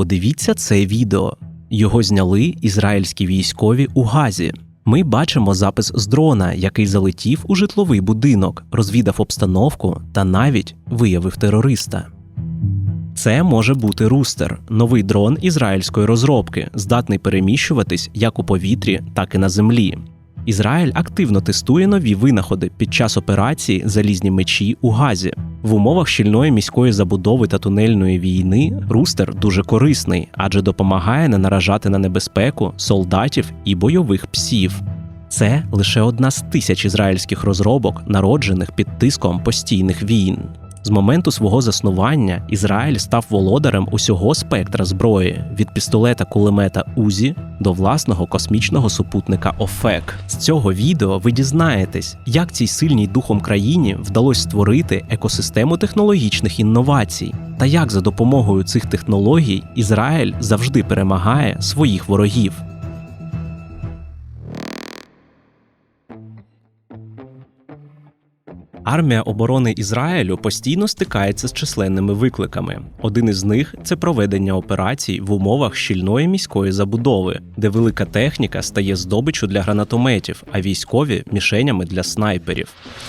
Подивіться це відео. Його зняли ізраїльські військові у Газі. Ми бачимо запис з дрона, який залетів у житловий будинок, розвідав обстановку та навіть виявив терориста. Це може бути рустер, новий дрон ізраїльської розробки, здатний переміщуватись як у повітрі, так і на землі. Ізраїль активно тестує нові винаходи під час операції Залізні мечі у Газі. В умовах щільної міської забудови та тунельної війни рустер дуже корисний, адже допомагає не наражати на небезпеку солдатів і бойових псів. Це лише одна з тисяч ізраїльських розробок, народжених під тиском постійних війн. З моменту свого заснування Ізраїль став володарем усього спектра зброї від пістолета кулемета Узі до власного космічного супутника Офек. З цього відео ви дізнаєтесь, як цій сильній духом країні вдалося створити екосистему технологічних інновацій, та як за допомогою цих технологій Ізраїль завжди перемагає своїх ворогів. Армія оборони Ізраїлю постійно стикається з численними викликами. Один із них це проведення операцій в умовах щільної міської забудови, де велика техніка стає здобиччю для гранатометів, а військові мішенями для снайперів.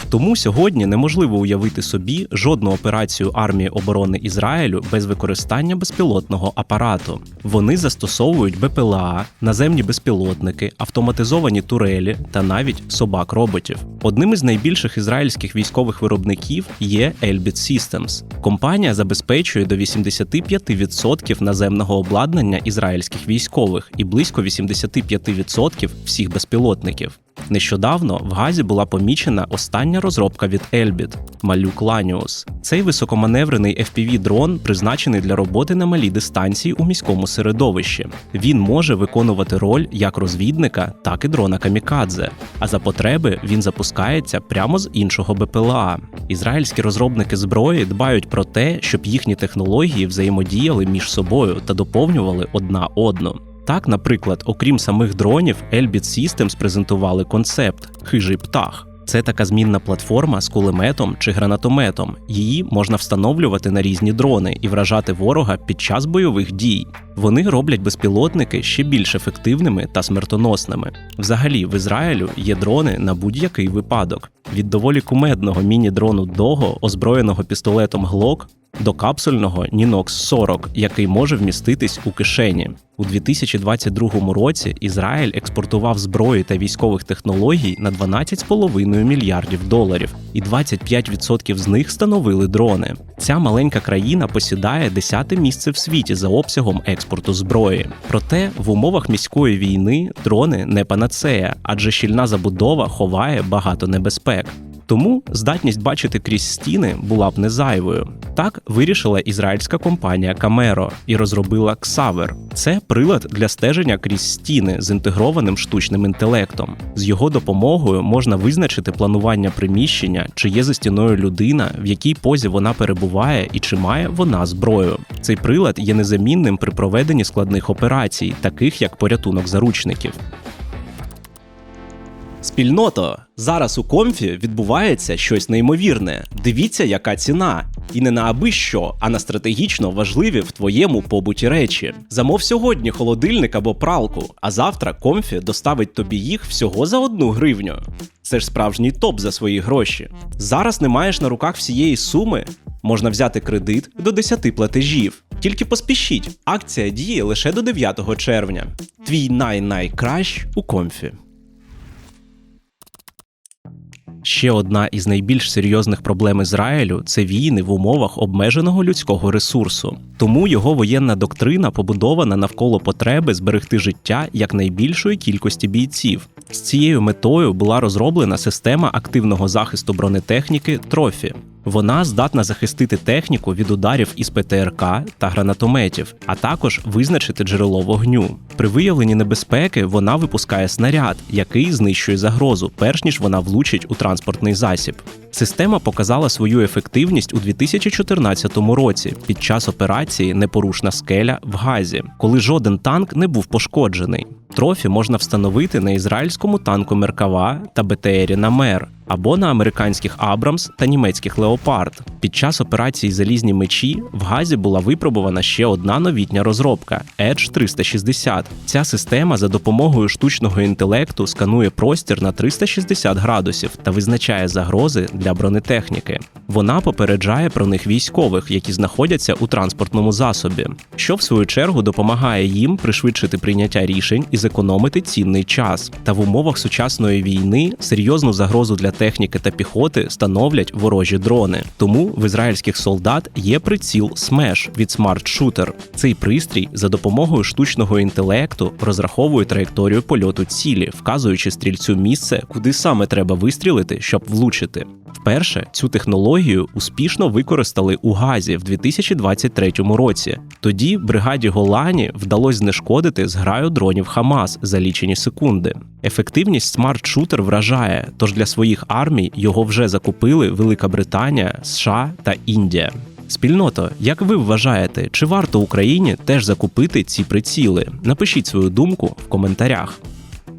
Тому сьогодні неможливо уявити собі жодну операцію армії оборони Ізраїлю без використання безпілотного апарату. Вони застосовують БПЛА, наземні безпілотники, автоматизовані турелі та навіть собак-роботів. Одним із найбільших ізраїльських військових виробників є Elbit Systems. Компанія забезпечує до 85% наземного обладнання ізраїльських військових і близько 85% всіх безпілотників. Нещодавно в Газі була помічена остання розробка від Elbit – Малюк Ланіус. Цей високоманеврений FPV-дрон призначений для роботи на малій дистанції у міському середовищі. Він може виконувати роль як розвідника, так і дрона камікадзе. А за потреби він запускається прямо з іншого БПЛА. Ізраїльські розробники зброї дбають про те, щоб їхні технології взаємодіяли між собою та доповнювали одна одну. Так, наприклад, окрім самих дронів, Elbit Systems презентували концепт хижий птах. Це така змінна платформа з кулеметом чи гранатометом. Її можна встановлювати на різні дрони і вражати ворога під час бойових дій. Вони роблять безпілотники ще більш ефективними та смертоносними. Взагалі, в Ізраїлю є дрони на будь-який випадок: від доволі кумедного міні-дрону Дого, озброєного пістолетом Glock, до капсульного Ninox 40, який може вміститись у кишені. У 2022 році Ізраїль експортував зброї та військових технологій на 12,5 мільярдів доларів, і 25% з них становили дрони. Ця маленька країна посідає 10 місце в світі за обсягом експорту зброї. Проте в умовах міської війни дрони не панацея, адже щільна забудова ховає багато небезпек. Тому здатність бачити крізь стіни була б не зайвою. Так вирішила ізраїльська компанія Camero і розробила Xaver. Це прилад для стеження крізь стіни з інтегрованим штучним інтелектом. З його допомогою можна визначити планування приміщення, чи є за стіною людина, в якій позі вона перебуває і чи має вона зброю. Цей прилад є незамінним при проведенні складних операцій, таких як порятунок заручників. Спільното зараз у комфі відбувається щось неймовірне. Дивіться, яка ціна. І не на аби що, а на стратегічно важливі в твоєму побуті речі. Замов сьогодні холодильник або пралку, а завтра комфі доставить тобі їх всього за одну гривню. Це ж справжній топ за свої гроші. Зараз не маєш на руках всієї суми. Можна взяти кредит до 10 платежів. Тільки поспішіть. Акція діє лише до 9 червня. Твій най-найкращ у комфі. Ще одна із найбільш серйозних проблем Ізраїлю це війни в умовах обмеженого людського ресурсу. Тому його воєнна доктрина побудована навколо потреби зберегти життя якнайбільшої кількості бійців. З цією метою була розроблена система активного захисту бронетехніки Трофі. Вона здатна захистити техніку від ударів із ПТРК та гранатометів, а також визначити джерело вогню. При виявленні небезпеки вона випускає снаряд, який знищує загрозу, перш ніж вона влучить у транспортний засіб. Система показала свою ефективність у 2014 році під час операції Непорушна скеля в Газі, коли жоден танк не був пошкоджений. Трофі можна встановити на ізраїльському танку Меркава та БТРі на Мер, або на американських Абрамс та німецьких Леопард. Під час операції Залізні мечі в Газі була випробувана ще одна новітня розробка Edge 360. Ця система за допомогою штучного інтелекту сканує простір на 360 градусів та визначає загрози для бронетехніки. Вона попереджає про них військових, які знаходяться у транспортному засобі, що в свою чергу допомагає їм пришвидшити прийняття рішень і зекономити цінний час. Та в умовах сучасної війни серйозну загрозу для техніки та піхоти становлять ворожі дрони. Тому в ізраїльських солдат є приціл смеш від Shooter. Цей пристрій за допомогою штучного інтелекту розраховує траєкторію польоту цілі, вказуючи стрільцю місце, куди саме треба вистрілити, щоб влучити. Вперше цю технологію успішно використали у Газі в 2023 році. Тоді бригаді Голані вдалося знешкодити зграю дронів Хамас за лічені секунди. Ефективність смарт-шутер вражає, тож для своїх армій його вже закупили Велика Британія, США та Індія. Спільното, як ви вважаєте, чи варто Україні теж закупити ці приціли? Напишіть свою думку в коментарях.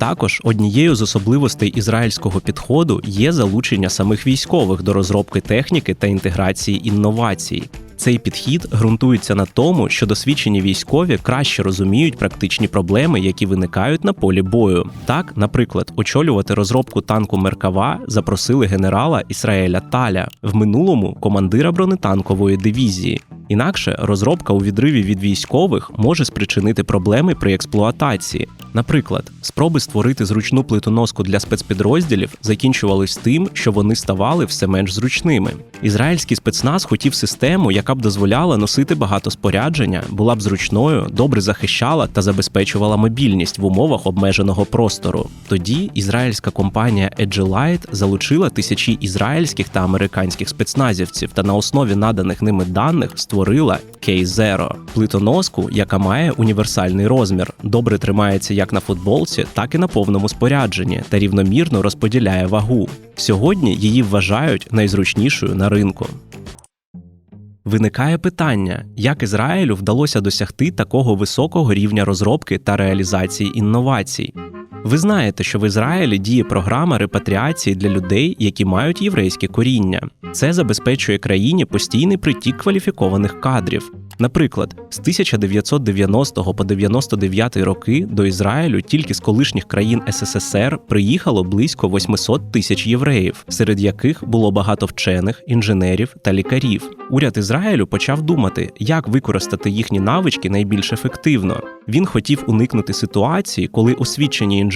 Також однією з особливостей ізраїльського підходу є залучення самих військових до розробки техніки та інтеграції інновацій. Цей підхід ґрунтується на тому, що досвідчені військові краще розуміють практичні проблеми, які виникають на полі бою. Так, наприклад, очолювати розробку танку Меркава запросили генерала Ісраїля Таля в минулому командира бронетанкової дивізії. Інакше розробка у відриві від військових може спричинити проблеми при експлуатації. Наприклад, спроби створити зручну плитоноску для спецпідрозділів закінчувались тим, що вони ставали все менш зручними. Ізраїльський спецназ хотів систему, яка б дозволяла носити багато спорядження, була б зручною, добре захищала та забезпечувала мобільність в умовах обмеженого простору. Тоді ізраїльська компанія Edgelite залучила тисячі ізраїльських та американських спецназівців та на основі наданих ними даних створила K-Zero – плитоноску, яка має універсальний розмір, добре тримається як на футболці, так і на повному спорядженні та рівномірно розподіляє вагу. Сьогодні її вважають найзручнішою на ринку. Виникає питання, як Ізраїлю вдалося досягти такого високого рівня розробки та реалізації інновацій. Ви знаєте, що в Ізраїлі діє програма репатріації для людей, які мають єврейське коріння. Це забезпечує країні постійний притік кваліфікованих кадрів. Наприклад, з 1990 по 99 роки до Ізраїлю тільки з колишніх країн СССР приїхало близько 800 тисяч євреїв, серед яких було багато вчених, інженерів та лікарів. Уряд Ізраїлю почав думати, як використати їхні навички найбільш ефективно. Він хотів уникнути ситуації, коли освічені інженери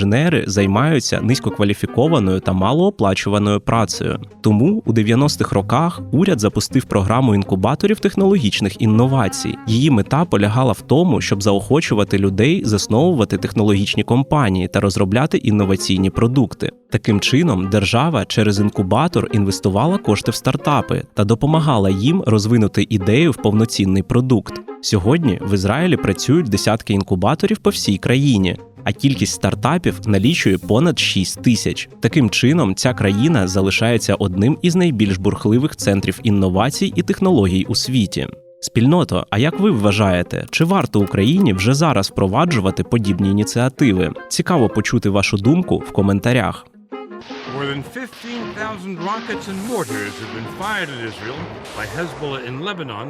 займаються низькокваліфікованою та малооплачуваною працею. Тому у 90-х роках уряд запустив програму інкубаторів технологічних інновацій. Її мета полягала в тому, щоб заохочувати людей засновувати технологічні компанії та розробляти інноваційні продукти. Таким чином, держава через інкубатор інвестувала кошти в стартапи та допомагала їм розвинути ідею в повноцінний продукт. Сьогодні в Ізраїлі працюють десятки інкубаторів по всій країні, а кількість стартапів налічує понад 6 тисяч. Таким чином, ця країна залишається одним із найбільш бурхливих центрів інновацій і технологій у світі. Спільното, а як ви вважаєте, чи варто Україні вже зараз впроваджувати подібні ініціативи? Цікаво почути вашу думку в коментарях. More than 15,000 rockets and mortars have been fired at Israel by Hezbollah in Lebanon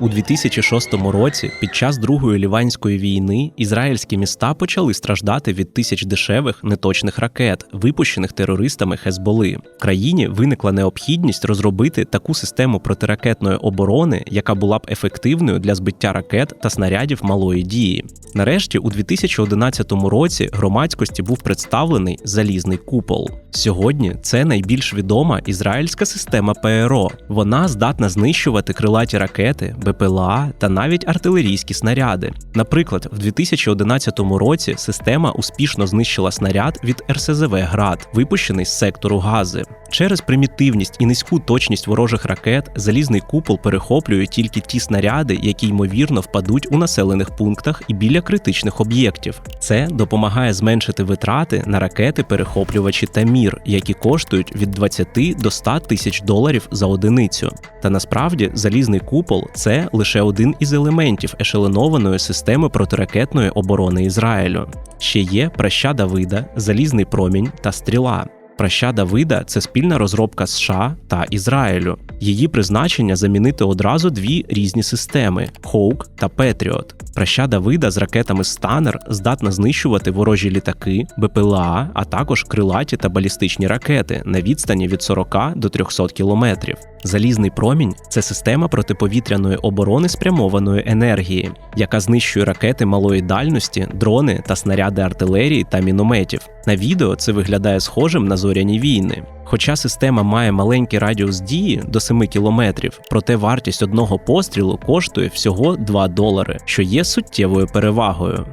У 2006 році, під час Другої ліванської війни, ізраїльські міста почали страждати від тисяч дешевих неточних ракет, випущених терористами Хезболи. В країні виникла необхідність розробити таку систему протиракетної оборони, яка була б ефективною для збиття ракет та снарядів малої дії. Нарешті, у 2011 році громадськості був представлений залізний купол. Сьогодні це найбільш відома ізраїльська система ПРО. Вона здатна знищувати крилаті ракети, БПЛА та навіть артилерійські снаряди. Наприклад, в 2011 році система успішно знищила снаряд від РСЗВ Град, випущений з сектору Гази. Через примітивність і низьку точність ворожих ракет залізний купол перехоплює тільки ті снаряди, які ймовірно впадуть у населених пунктах і біля критичних об'єктів. Це допомагає зменшити витрати на ракети-перехоплювачі та мір, які коштують від 20 до 100 тисяч доларів за одиницю. Та насправді залізний купол це лише один із елементів ешелонованої системи протиракетної оборони Ізраїлю. Ще є праща Давида, залізний промінь та стріла. Праща Давида це спільна розробка США та Ізраїлю. Її призначення замінити одразу дві різні системи Хоук та Петріот. Праща Давида з ракетами Станер здатна знищувати ворожі літаки, БПЛА, а також крилаті та балістичні ракети на відстані від 40 до 300 кілометрів. Залізний промінь це система протиповітряної оборони спрямованої енергії, яка знищує ракети малої дальності, дрони та снаряди артилерії та мінометів. На відео це виглядає схожим на зоряні війни. Хоча система має маленький радіус дії до 7 кілометрів, проте вартість одного пострілу коштує всього 2 долари, що є суттєвою перевагою.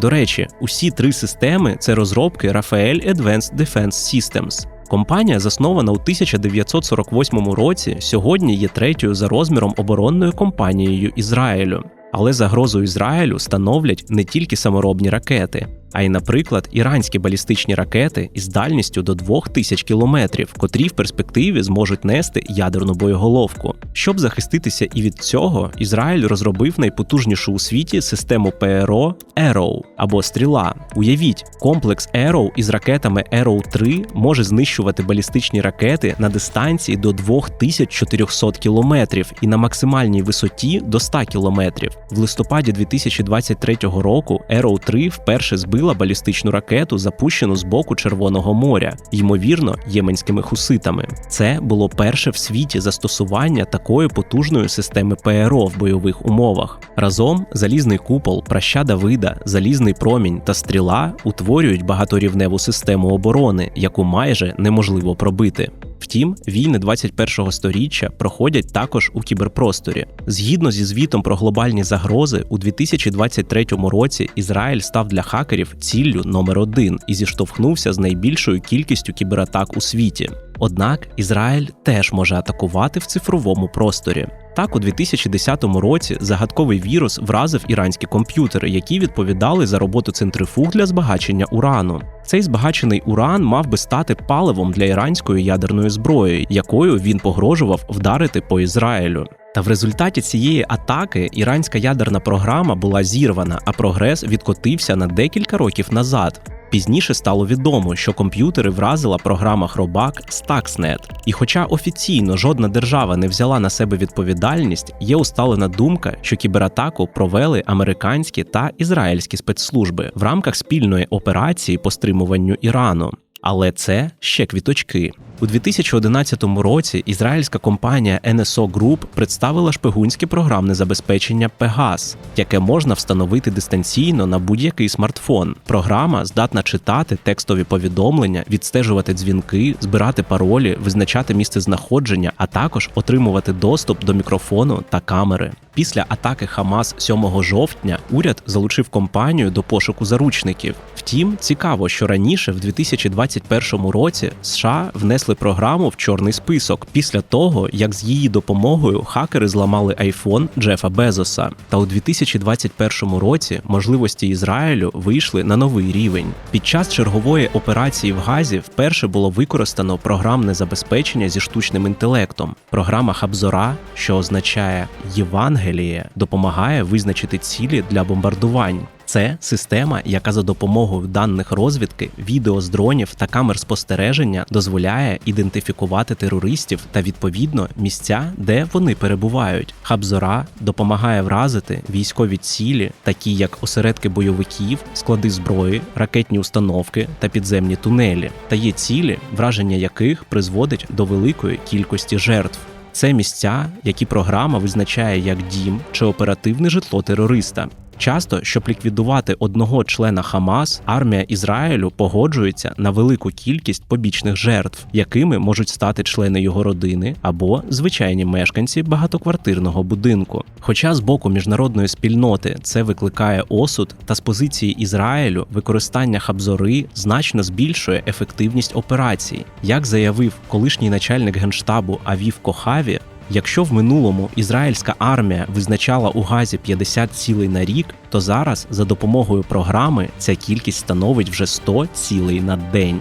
До речі, усі три системи це розробки Rafael Advanced Defense Systems. Компанія, заснована у 1948 році, сьогодні є третьою за розміром оборонною компанією Ізраїлю. Але загрозу Ізраїлю становлять не тільки саморобні ракети, а й, наприклад, іранські балістичні ракети із дальністю до 2000 кілометрів, котрі в перспективі зможуть нести ядерну боєголовку. Щоб захиститися і від цього, Ізраїль розробив найпотужнішу у світі систему ПРО Arrow або стріла. Уявіть, комплекс Arrow із ракетами Arrow 3 може знищувати балістичні ракети на дистанції до 2400 кілометрів і на максимальній висоті до 100 кілометрів. В листопаді 2023 року Arrow 3 вперше збила балістичну ракету, запущену з боку Червоного моря, ймовірно, єменськими хуситами. Це було перше в світі застосування такої потужної системи ПРО в бойових умовах. Разом залізний купол, праща Давида, залізний промінь та стріла утворюють багаторівневу систему оборони, яку майже неможливо пробити. Втім, війни 21-го сторіччя проходять також у кіберпросторі. Згідно зі звітом про глобальні загрози, у 2023 році Ізраїль став для хакерів ціллю номер один і зіштовхнувся з найбільшою кількістю кібератак у світі. Однак Ізраїль теж може атакувати в цифровому просторі. Так, у 2010 році загадковий вірус вразив іранські комп'ютери, які відповідали за роботу центрифуг для збагачення урану. Цей збагачений уран мав би стати паливом для іранської ядерної зброї, якою він погрожував вдарити по Ізраїлю. Та в результаті цієї атаки іранська ядерна програма була зірвана, а прогрес відкотився на декілька років назад. Пізніше стало відомо, що комп'ютери вразила програма Хробак Stuxnet. І хоча офіційно жодна держава не взяла на себе відповідальність, є усталена думка, що кібератаку провели американські та ізраїльські спецслужби в рамках спільної операції по стримуванню Ірану. Але це ще квіточки. У 2011 році ізраїльська компанія NSO Group представила шпигунське програмне забезпечення Pegas, яке можна встановити дистанційно на будь-який смартфон. Програма здатна читати текстові повідомлення, відстежувати дзвінки, збирати паролі, визначати місце знаходження, а також отримувати доступ до мікрофону та камери. Після атаки Хамас 7 жовтня уряд залучив компанію до пошуку заручників. Втім, цікаво, що раніше, в 2021 році, США внесли програму в чорний список після того, як з її допомогою хакери зламали айфон Джефа Безоса. Та у 2021 році можливості Ізраїлю вийшли на новий рівень. Під час чергової операції в Газі вперше було використано програмне забезпечення зі штучним інтелектом. Програма Хабзора, що означає Євангеліє, допомагає визначити цілі для бомбардувань. Це система, яка за допомогою даних розвідки, відео з дронів та камер спостереження дозволяє ідентифікувати терористів та відповідно місця, де вони перебувають. Хабзора допомагає вразити військові цілі, такі як осередки бойовиків, склади зброї, ракетні установки та підземні тунелі, та є цілі, враження яких призводить до великої кількості жертв. Це місця, які програма визначає як дім чи оперативне житло терориста. Часто, щоб ліквідувати одного члена Хамас, армія Ізраїлю погоджується на велику кількість побічних жертв, якими можуть стати члени його родини або звичайні мешканці багатоквартирного будинку. Хоча з боку міжнародної спільноти це викликає осуд, та з позиції Ізраїлю використання хабзори значно збільшує ефективність операцій, як заявив колишній начальник генштабу Авів Кохаві. Якщо в минулому ізраїльська армія визначала у Газі 50 цілей на рік, то зараз за допомогою програми ця кількість становить вже 100 цілей на день.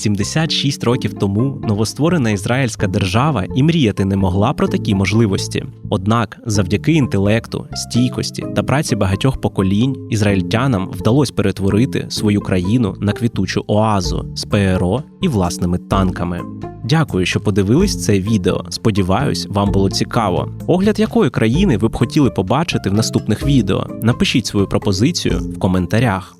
76 років тому новостворена ізраїльська держава і мріяти не могла про такі можливості. Однак, завдяки інтелекту, стійкості та праці багатьох поколінь ізраїльтянам вдалося перетворити свою країну на квітучу оазу з ПРО і власними танками. Дякую, що подивились це відео. Сподіваюсь, вам було цікаво. Огляд якої країни ви б хотіли побачити в наступних відео. Напишіть свою пропозицію в коментарях.